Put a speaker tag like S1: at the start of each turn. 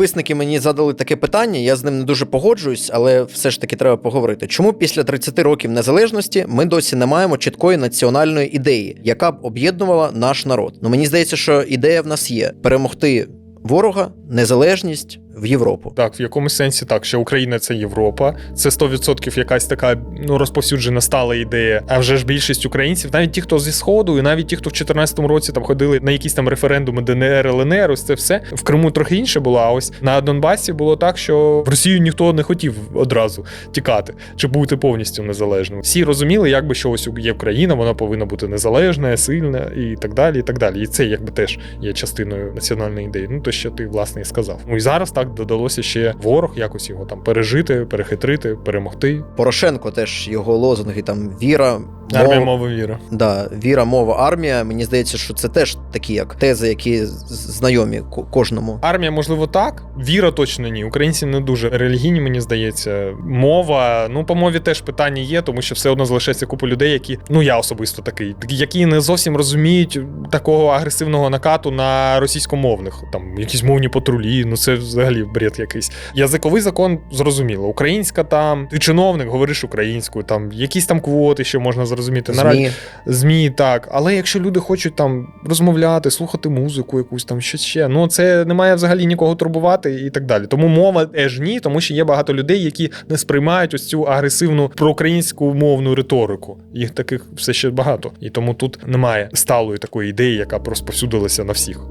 S1: підписники мені задали таке питання, я з ним не дуже погоджуюсь, але все ж таки треба поговорити. Чому після 30 років незалежності ми досі не маємо чіткої національної ідеї, яка б об'єднувала наш народ? Ну мені здається, що ідея в нас є перемогти ворога, незалежність в Європу.
S2: Так, в якомусь сенсі так, що Україна це Європа, це 100% якась така ну розповсюджена стала ідея. А вже ж більшість українців, навіть ті, хто зі сходу, і навіть ті, хто в 2014 році там ходили на якісь там референдуми ДНР, ЛНР, ось це все в Криму трохи інше було. А ось на Донбасі було так, що в Росію ніхто не хотів одразу тікати чи бути повністю незалежним. Всі розуміли, якби що ось є Україна, вона повинна бути незалежна, сильна і так далі. І так далі. І це якби теж є частиною національної ідеї. Ну то що ти власне і сказав. Ну і зараз так додалося ще ворог, якось його там пережити, перехитрити, перемогти.
S1: Порошенко теж його лозунги там віра.
S2: Армія
S1: мова-
S2: віра.
S1: Да, віра, мова, армія. Мені здається, що це теж такі як тези, які знайомі кожному.
S2: Армія, можливо, так. Віра точно ні. Українці не дуже релігійні, мені здається. Мова, ну по мові теж питання є, тому що все одно залишається купа людей, які, ну я особисто такий, які не зовсім розуміють такого агресивного накату на російськомовних. Там якісь мовні патрулі, ну це взагалі бред якийсь. Язиковий закон зрозуміло. Українська там, ти чиновник, говориш українською, там якісь там квоти, що можна зрозуміти. На
S1: ЗМІ.
S2: ЗМІ, так. Але якщо люди хочуть там розмовляти, слухати музику, якусь там щось ще, ну це не має взагалі нікого турбувати і так далі. Тому мова теж ні, тому що є багато людей, які не сприймають ось цю агресивну проукраїнську мовну риторику. Їх таких все ще багато. І тому тут немає сталої такої ідеї, яка б розповсюдилася на всіх.